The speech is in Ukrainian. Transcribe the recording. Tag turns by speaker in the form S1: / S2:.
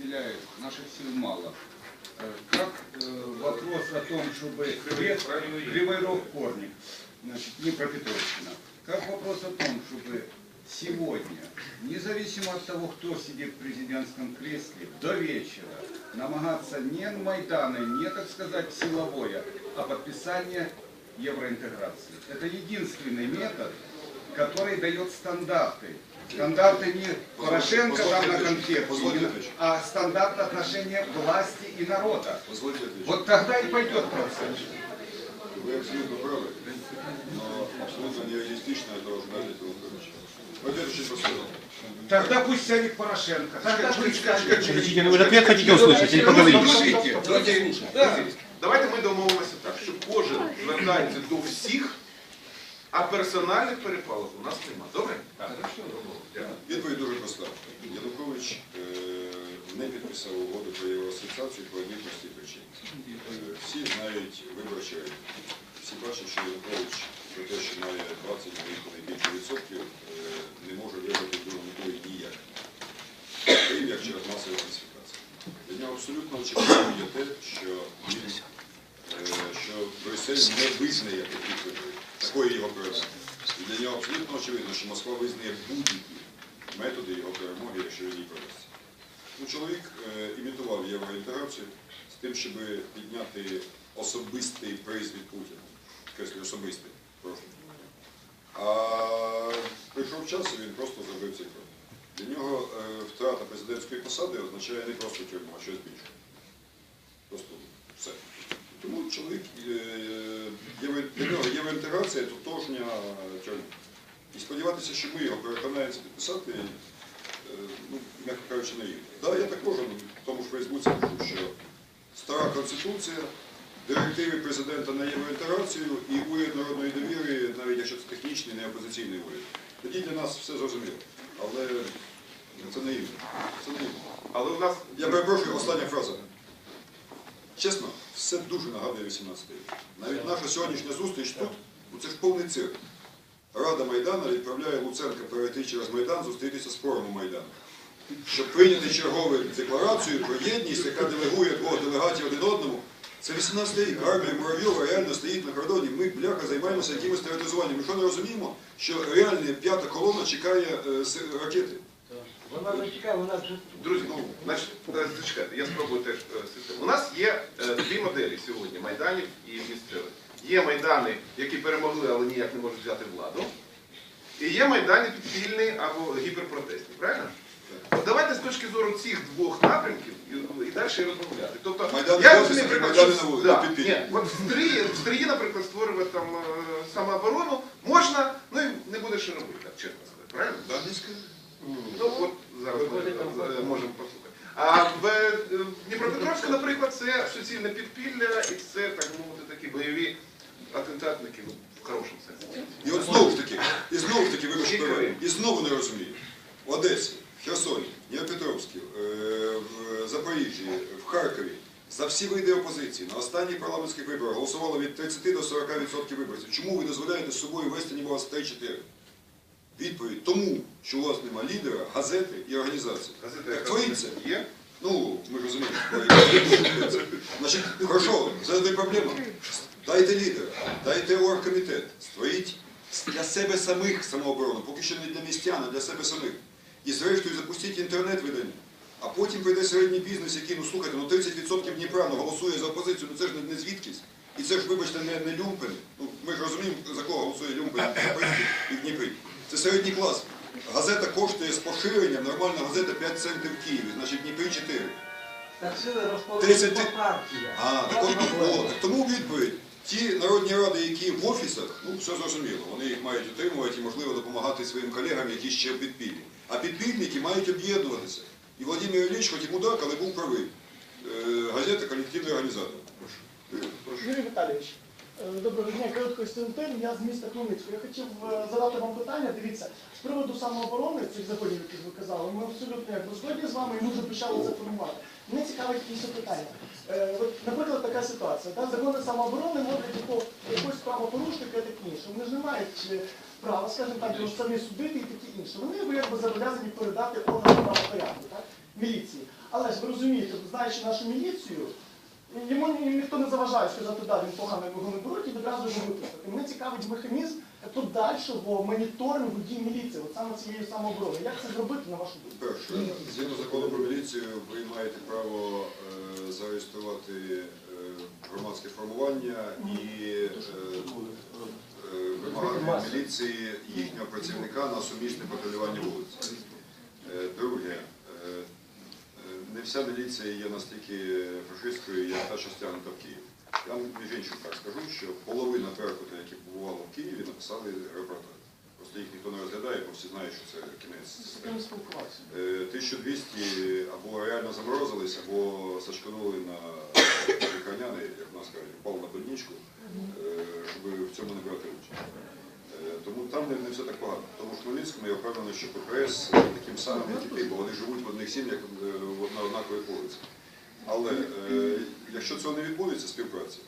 S1: разделяет, наших сил мало. Э, Как э, вопрос о том, чтобы Крест, Кривой Корник, значит, Днепропетровщина, как вопрос о том, чтобы сегодня, независимо от того, кто сидит в президентском кресле, до вечера намагаться не Майданы, не, так сказать, силовое, а подписание евроинтеграции. Это единственный метод, который дает стандарты. Стандарты не Порошенко там на конфетке,
S2: Позвольте отвечу.
S1: а стандарт отношения власти и народа.
S2: Позвольте ответить.
S1: Вот тогда и пойдет процесс.
S2: Вы абсолютно правы, но абсолютно нереалистично этого ждать от Януковича. Давайте очень просто.
S1: Тогда пусть сядет Порошенко. Тогда пусть сядет.
S3: Подождите, ну вы же ответ хотите услышать или поговорить?
S1: Слушайте,
S4: Друзі, друзі, давайте ми домовимося так, що кожен звертається до всіх, А персональних перепалок у нас нема. Добре? Так.
S2: Відповідь дуже проста. Янукович е, не підписав угоду про євроасоціацію по одній простій причині. Е, Всі знають виборчі. Всі бачать, що Янукович про те, що має 20 і більше відсотків, е, не може виграти в другому турі ніяк. Крім як через масову фальсифікацію. Для нього абсолютно очевидно є те, що він що Брюссель не визнає таких виборів, такої його перемоги. І для нього абсолютно очевидно, що Москва визнає будь-які методи його перемоги, якщо він її провести. Ну, чоловік е, імітував євроінтеграцію з тим, щоб підняти особистий приз від Путіна. Креслі особистий, прошу. А прийшов час, і він просто зробив цей крок. Для нього е, втрата президентської посади означає не просто тюрму, а щось більше. Просто все. Тому чоловік, е, для нього євроінтеграція тотожня тюрма. І сподіватися, що ми його переконаємося підписати, е, ну, м'яко кажучи, наївно. Да, я також в тому ж Фейсбуці кажу, що стара конституція, директиви президента на євроінтеграцію і уряд народної довіри, навіть якщо це технічний, не опозиційний уряд. Тоді для нас все зрозуміло. Але це наївно. Це наївно.
S4: Але у нас
S2: Я перепрошую, остання фраза. Чесно, все дуже нагадує 18 рік. Навіть наша сьогоднішня зустріч тут, ну це ж повний цирк. Рада Майдана відправляє Луценка перейти через Майдан, зустрітися з форумом Майдану. Щоб прийняти чергову декларацію про єдність, яка делегує двох делегатів один одному. Це 18 рік. Армія Муравйова реально стоїть на кордоні. Ми, бляха, займаємося якимось теоретизуванням. Ми що не розуміємо, що реальна п'ята колона чекає е, ракети.
S5: Вона не чекає, вона вже
S4: Друзі, ну, значить, е, зачекайте, я спробую теж е, систему. У нас є е, дві моделі сьогодні майданів і місцевих. Є майдани, які перемогли, але ніяк не можуть взяти владу. І є майдани підпільні або гіперпротестні, правильно? От давайте з точки зору цих двох напрямків і, і далі розмовляти. Тобто,
S2: Майдани
S4: я розумію, наприклад, що-
S2: на вулиці,
S4: да,
S2: підпільні.
S4: ні, от в Стрії, в Стрії, наприклад, створювати там е, самооборону можна, ну і не буде що робити, так чесно сказати, правильно?
S2: Да, не скажу.
S4: Ну от зараз можемо послухати. А в е, Дніпропетровську, наприклад, це суцільне підпілля і це, так мовити, такі бойові атентатники, ну, в хорошому сенсі.
S2: І от знову ж таки, і знову ж таки, вибачте, і знову не розумію. В Одесі, в Херсоні, Дніпропетровській, е, в Запоріжжі, в Харкові за всі види опозиції на останніх парламентських виборах голосувало від 30 до 40% виборців. Чому ви дозволяєте з собою вести ніби вас 3-4? Відповідь тому, що у вас нема лідера, газети і організації.
S4: Газета,
S2: Так творіть це.
S4: є.
S2: Ну, ми розуміємо. Значить, хорошо, це не проблема. Дайте лідера, дайте оргкомітет, створіть для себе самих самооборону, поки що не для містян, а для себе самих. І зрештою запустіть інтернет-видання. А потім прийде середній бізнес, який, ну слухайте, ну 30% Дніпра ну, голосує за опозицію, ну це ж не, не звідкись. І це ж, вибачте, не, не люмпени. Ну, ми ж розуміємо, за кого голосує люмпен і в Дніпрі. Це середній клас. Газета коштує з поширенням, нормальна газета 5 центів в Києві, значить Дніпрі 4.
S5: так сили
S2: 30
S5: по партіях.
S2: А, так от, о, так тому відповідь. Ті народні ради, які в офісах, ну все зрозуміло, вони їх мають утримувати і, можливо, допомагати своїм колегам, які ще в підпіллі. А підпільники мають об'єднуватися. І Владимир Ілліч, хоч і мудак, але був правий. Е, газета колективний організатор.
S6: Юрій Віталійович, доброго дня, Кирил Костянтин, я з міста Хмельницького. Я хотів е, задати вам питання, дивіться, з приводу самооборони цих заходів, які ви казали, ми абсолютно як згодні з вами і ми вже почали це формувати. Мене цікавить якісь питання. Е, наприклад, така ситуація. Да? Закони самооборони можуть якого- якогось правопорушника і таке інше. Вони ж не мають е, права, скажімо так, самі судити і таке інше. Вони якби зобов'язані передати органам правопорядку, міліції. Але ж ви розумієте, знаючи нашу міліцію, йому ні- ніхто не заважає сказати, да, він погано його не беруть і одразу його випустити. Мене цікавить механізм подальшого моніторингу дій міліції, от саме цієї самооборони. Як це зробити, на вашу думку?
S2: Перше, згідно закону про міліцію, ви маєте право е, зареєструвати е, громадське формування і е, е, вимагати від міліції їхнього працівника на сумісне патрулювання вулиць. Е, Друге, вся міліція є настільки фашистською, як та, що стягнута в Київ. Я між іншим так скажу, що половина Беркута, які побували в Києві, написали репортаж. Просто їх ніхто не розглядає, бо всі знають, що це кінець
S6: З
S2: системи.
S6: ким спілкуватися?
S2: Е, 1200 або реально заморозились, або сачканули на лікарняний, як в нас кажуть, впав на больничку, е, щоб в цьому не брати участь. Там не, не все так погано. Тому в Хмельницькому я впевнений, що ППС таким самим, як і ти, бо вони живуть в одних сім'ях е, на однаковій вулиці. Але е, якщо цього не відбудеться, співпраця,